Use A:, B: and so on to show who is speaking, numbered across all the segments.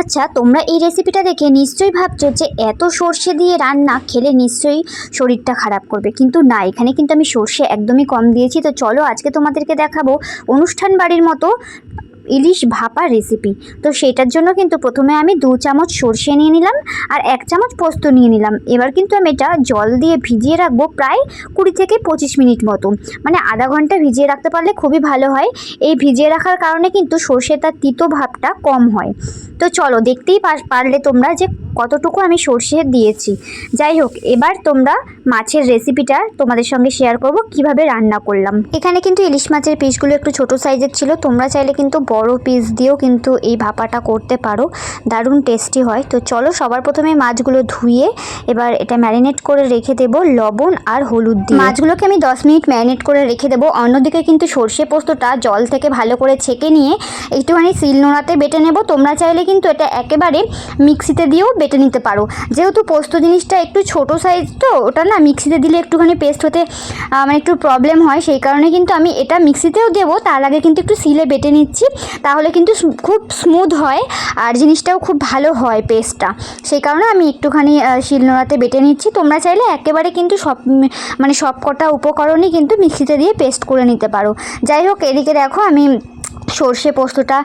A: আচ্ছা তোমরা এই রেসিপিটা দেখে নিশ্চয়ই ভাবছ যে এত সর্ষে দিয়ে রান্না খেলে নিশ্চয়ই শরীরটা খারাপ করবে। কিন্তু না, এখানে কিন্তু আমি সর্ষে একদমই কম দিয়েছি। তো চলো আজকে তোমাদেরকে দেখাবো অনুষ্ঠান বাড়ির মতো ইলিশ ভাপা রেসিপি তো সেটার জন্য কিন্তু প্রথমে আমি দু চামচ সর্ষে নিয়ে নিলাম আর এক চামচ পোস্ত নিয়ে নিলাম। এবার কিন্তু আমি এটা জল দিয়ে ভিজিয়ে রাখব প্রায় কুড়ি থেকে পঁচিশ মিনিট মতো। মানে আধা ঘণ্টা ভিজিয়ে রাখতে পারলে খুবই ভালো হয়। এই ভিজিয়ে রাখার কারণে কিন্তু সর্ষে তার তিতো ভাবটা কম হয়। তো চলো দেখতেই পারলে তোমরা যে কতটুকু আমি সর্ষে দিয়েছি। যাই হোক, এবার তোমরা মাছের রেসিপিটা তোমাদের সঙ্গে শেয়ার করব, কীভাবে রান্না করলাম। এখানে কিন্তু ইলিশ মাছের পিসগুলো একটু ছোট সাইজের ছিল, তোমরা চাইলে কিন্তু বড় পিস দিয়েও কিন্তু এই ভাপাটা করতে পারো। দারুণ টেস্টি হয়। তো চলো, সবার প্রথমে মাছগুলো ধুয়ে এবার এটা ম্যারিনেট করে রেখে দেব লবণ আর হলুদ দিয়ে। মাছগুলোকে আমি দশ মিনিট ম্যারিনেট করে রেখে দেবো। অন্যদিকে কিন্তু সর্ষে পোস্তটা জল থেকে ভালো করে ছেঁকে নিয়ে একটুখানি শিল নোড়াতে বেটে নেব। তোমরা চাইলে কিন্তু এটা একেবারে মিক্সিতে দিয়েও বেটে নিতে পারো। যেহেতু পোস্ত জিনিসটা একটু ছোট সাইজ তো ওটা না মিক্সিতে দিলে একটুখানি পেস্ট হতে মানে একটু প্রবলেম হয়। সেই কারণে কিন্তু আমি এটা মিক্সিতেও দেবো। তার আগে কিন্তু একটু সিলে বেটে নিচ্ছি। তাহলে কিন্তু খুব স্মুথ হয় আর জিনিসটাও খুব ভালো হয় পেস্টটা সেই কারণে আমি একটুখানি আহ, শিলনোড়াতে বেটে নিচ্ছি। তোমরা চাইলে একেবারে কিন্তু সব মানে সব কটা উপকরণই কিন্তু মিক্সিতে দিয়ে পেস্ট করে নিতে পারো। যাই হোক এদিকে দেখো আমি সর্ষে পোস্তটা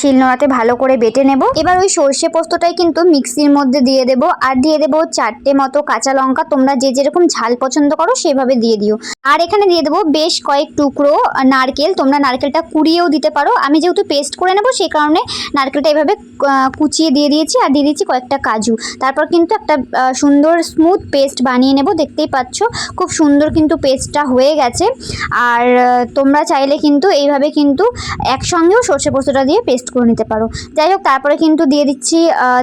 A: শিলনোড়াতে ভালো করে বেটে নেব। এবার ওই সর্ষে পোস্তটাই কিন্তু মিক্সির মধ্যে দিয়ে দেব আর দিয়ে দেবো চারটে মতো কাঁচা লঙ্কা। তোমরা যে যেরকম ঝাল পছন্দ করো সেভাবে দিয়ে দিও। আর এখানে দিয়ে দেবো বেশ কয়েক টুকরো নারকেল। তোমরা নারকেলটা কুড়িয়েও দিতে পারো। আমি যেহেতু পেস্ট করে নেব সেই কারণে নারকেলটা এভাবে কুচিয়ে দিয়ে দিয়েছি আর দিয়ে দিয়েছি কয়েকটা কাজু। তারপর কিন্তু একটা সুন্দর স্মুথ পেস্ট বানিয়ে নেব। দেখতেই পাচ্ছ খুব সুন্দর কিন্তু পেস্টটা হয়ে গেছে। আর তোমরা চাইলে কিন্তু এইভাবে কিন্তু একসঙ্গেও সর্ষে পোস্তটা দিয়ে পেস্ট করে নিতে পারো। যাই হোক, তারপরে কিন্তু দিয়ে দিচ্ছি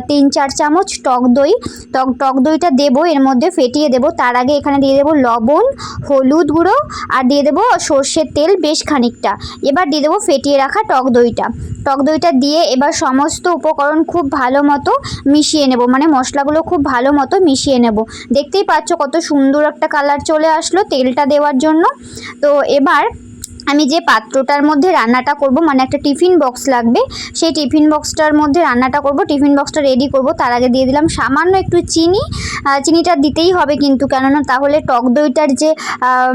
A: তিন, চার চামচ টক দই। টক টক দইটা দেবো, এর মধ্যে ফেটিয়ে দেবো। তার আগে এখানে দিয়ে দেবো লবণ, হলুদ গুঁড়ো আর দিয়ে দেবো সর্ষের তেল বেশ খানিকটা। এবার দিয়ে দেবো ফেটিয়ে রাখা টক দইটা। টক দইটা দিয়ে এবার সমস্ত উপকরণ খুব ভালো মতো মিশিয়ে নেব। মানে মশলাগুলো খুব ভালো মতো মিশিয়ে নেব। দেখতেই পাচ্ছ কত সুন্দর একটা কালার চলে আসলো তেলটা দেওয়ার জন্য। তো এবার আমি যে পাত্রটার মধ্যে রান্নাটা করব মানে একটা টিফিন বক্স লাগবে, সেই টিফিন বক্সটার মধ্যে রান্নাটা করব, টিফিন বক্সটা রেডি করব। তার আগে দিয়ে দিলাম সামান্য একটু চিনি চিনিটা দিতেই হবে কিন্তু, কেননা তাহলে টক দইটার যে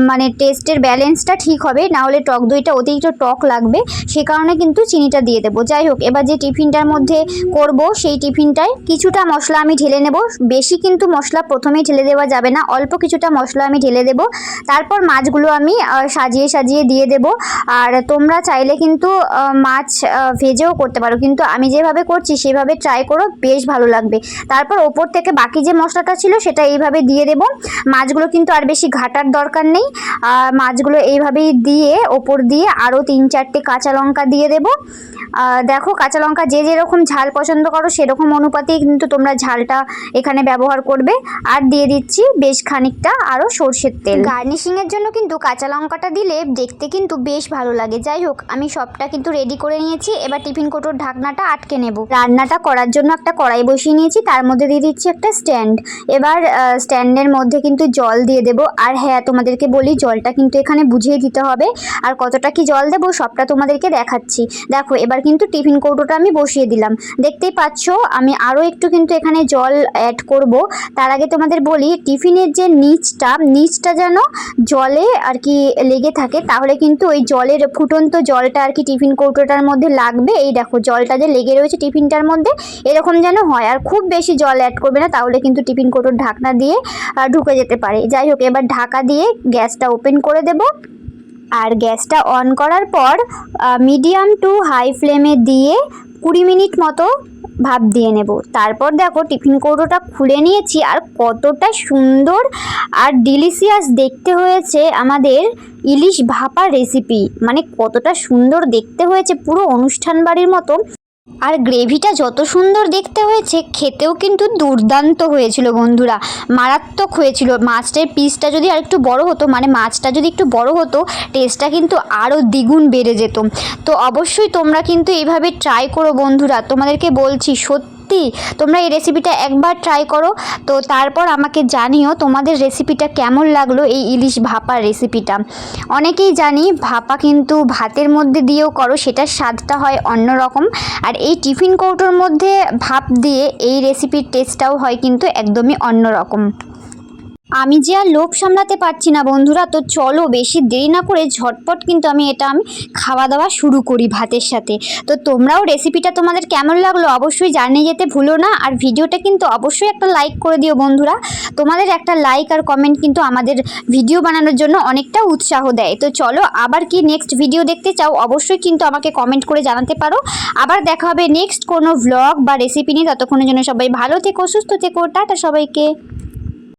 A: মানে টেস্টের ব্যালেন্সটা ঠিক হবে না হলে টক দইটা অতিরিক্ত টক লাগবে, সে কারণে কিন্তু চিনিটা দিয়ে দেবো। যাই হোক, এবার যে টিফিনটার মধ্যে করব, সেই টিফিনটায় কিছুটা মশলা আমি ঢেলে নেব। বেশি কিন্তু মশলা প্রথমেই ঢেলে দেওয়া যাবে না, অল্প কিছুটা মশলা আমি ঢেলে দেবো। তারপর মাছগুলো আমি সাজিয়ে সাজিয়ে দিয়ে দেব। আর তোমরা চাইলে কিন্তু মাছ ভেজেও করতে পারো। কিন্তু আমি যেভাবে করছি, সেভাবে ট্রাই করো, বেশ ভালো লাগবে। তারপর ওপর থেকে বাকি যে মশলাটা ছিল, সেটা এইভাবে দিয়ে দেব। মাছগুলো কিন্তু আর বেশি ঘাটার দরকার নেই। মাছগুলো এইভাবেই দিয়ে, ওপর দিয়ে আরও তিন চারটে কাঁচা লঙ্কা দিয়ে দেবো। দেখো, কাঁচা লঙ্কা যে যেরকম ঝাল পছন্দ করো, সেরকম অনুপাতেই কিন্তু তোমরা ঝালটা এখানে ব্যবহার করবে। আর দিয়ে দিচ্ছি বেশ খানিকটা আরও সর্ষের তেল। গার্নিশিংয়ের জন্য কিন্তু কাঁচা লঙ্কাটা দিলে দেখতে কিন্তু বেশ ভালো লাগে। যাই হোক, আমি সবটা কিন্তু রেডি করে নিয়েছি। এবার টিফিন কোটোর ঢাকনাটা আটকে নেব। রান্নাটা করার জন্য একটা কড়াই বসিয়ে নিয়েছি। তার মধ্যে দিয়ে দিচ্ছি একটা স্ট্যান্ড এবার স্ট্যান্ডের মধ্যে কিন্তু জল দিয়ে দেবো। আর হ্যাঁ তোমাদেরকে বলি, জলটা কিন্তু এখানে বুঝিয়ে দিতে হবে। আর কতটা কি জল দেবো, সবটা তোমাদেরকে দেখাচ্ছি। দেখো, এবার কিন্তু টিফিন কৌটোটা আমি বসিয়ে দিলাম। দেখতেই পাচ্ছ, আমি আরও একটু কিন্তু এখানে জল অ্যাড করব। তার আগে তোমাদের বলি, টিফিনের যে নিচটা নিচটা যেন জলে আর কি লেগে থাকে, তাহলে কিন্তু ওই জলের ফুটন্ত জলটা আর কি টিফিন কৌটোটার মধ্যে লাগবে? এই দেখো, জলটা যে লেগে রয়েছে টিফিনটার মধ্যে, এরকম যেন হয়। আর খুব বেশি জল অ্যাড করবে না, তাহলে কিন্তু টিফিন কৌটোর ঢাকনা দিয়ে ঢুকে যেতে পারে। যাই হোক, এবার ঢাকা দিয়ে গ্যাসটা ওপেন করে দেবো। আর গ্যাসটা অন করার পর মিডিয়াম টু হাই ফ্লেমে দিয়ে কুড়ি মিনিট মতো ভাপ দিয়ে নেব। তারপর দেখো টিফিন কৌটোটা খুলে নিয়েছি আর কতটা সুন্দর আর ডিলিশিয়াস দেখতে হয়েছে আমাদের ইলিশ ভাপা রেসিপি মানে কতটা সুন্দর দেখতে হয়েছে পুরো অনুষ্ঠান বাড়ির মতো। আর গ্রেভিটা যত সুন্দর দেখতে হয়েছে, খেতেও কিন্তু দুর্দান্ত হয়েছিল বন্ধুরা। মারাত্মক হয়েছিল। মাছটার পিসটা যদি আর একটু বড় হতো মানে মাছটা যদি একটু বড় হতো টেস্টটা কিন্তু আরও দ্বিগুণ বেড়ে যেত। তো অবশ্যই তোমরা কিন্তু এভাবে ট্রাই করো বন্ধুরা। তোমাদেরকে বলছি, সত্যি সত্যি? তোমরা এই রেসিপিটা একবার ট্রাই করো। তো তারপর আমাকে জানিও তোমাদের রেসিপিটা কেমন লাগল এই ইলিশ ভাপার রেসিপিটা অনেকেই জানি ভাপা কিন্তু ভাতের মধ্যে দিয়েও করো, সেটার স্বাদটা হয় অন্যরকম আর এই টিফিন কৌটোর মধ্যে ভাপ দিয়ে এই রেসিপির টেস্টটাও হয় কিন্তু একদমই অন্যরকম আমি যে আর লোভ সামলাতে পারছি না, বন্ধুরা, তো চলো বেশি দেরি না করে ঝটপট কিন্তু আমি এটা আমি খাওয়া দাওয়া শুরু করি ভাতের সাথে। তো তোমরাও রেসিপিটা তোমাদের কেমন লাগল অবশ্যই জানিয়ে যেতে ভুলো না। আর ভিডিওটা কিন্তু অবশ্যই একটা লাইক করে দিও বন্ধুরা। তোমাদের একটা লাইক আর কমেন্ট কিন্তু আমাদের ভিডিও বানানোর জন্য অনেকটা উৎসাহ দেয়। তো চলো, আবার কি নেক্সট ভিডিও দেখতে চাও অবশ্যই কিন্তু আমাকে কমেন্ট করে জানাতে পারো। আবার দেখা হবে নেক্সট কোনো ভ্লগ বা রেসিপি নিয়ে। ততক্ষণের জন্য সবাই ভালো থেকো, সুস্থ থেকো, টাটা সবাইকে।